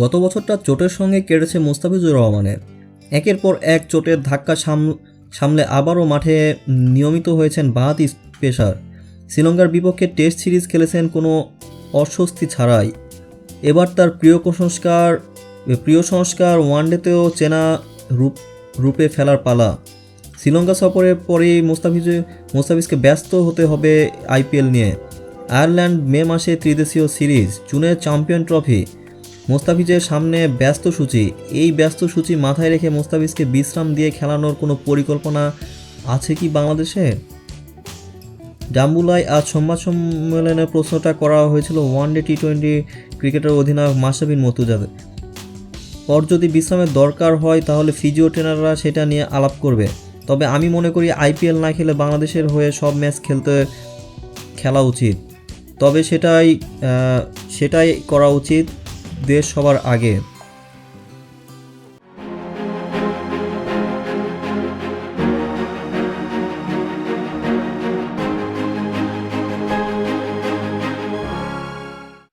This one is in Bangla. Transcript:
গত বছরটা চোটের সঙ্গে কেটেছে মোস্তাফিজুর রহমানের। একের পর এক চোটের ধাক্কা সাম, সামলে আবারও মাঠে নিয়মিত হয়েছেন বাহাতি পেসার। শ্রীলঙ্কার বিপক্ষে টেস্ট সিরিজ খেলেছেন কোনো অস্বস্তি ছাড়াই। এবার তার প্রিয় কুসংস্কার প্রিয় সংস্কার ওয়ানডেতেও চেনা রূপ, রূপে ফেলার পালা। শ্রীলঙ্কা সফরের পরেই মোস্তাফিজ, মোস্তাফিজকে ব্যস্ত হতে হবে আইপিএল নিয়ে। আয়ারল্যান্ড মে মাসে ত্রিদেশীয় সিরিজ জুনে চ্যাম্পিয়ন ট্রফি। মোস্তাফিজের সামনে ব্যস্ত সূচি। এই ব্যস্ত সূচি মাথায় রেখে মোস্তাফিজকে বিশ্রাম দিয়ে খেলানোর কোনো পরিকল্পনা আছে কি বাংলাদেশে? ডাম্বুলায় আজ সংবাদ সম্মেলনে প্রশ্নটা করা হয়েছিল ওয়ানডে টি টোয়েন্টি ক্রিকেটের অধিনায়ক মাসাবিন মতুজাদের পর যদি বিশ্রামের দরকার হয়, তাহলে ফিজিও ট্রেনাররা সেটা নিয়ে আলাপ করবে। তবে আমি মনে করি আইপিএল না খেলে বাংলাদেশের হয়ে সব ম্যাচ খেলতে খেলা উচিত। তবে সেটাই সেটাই করা উচিত। দেশ সবার আগে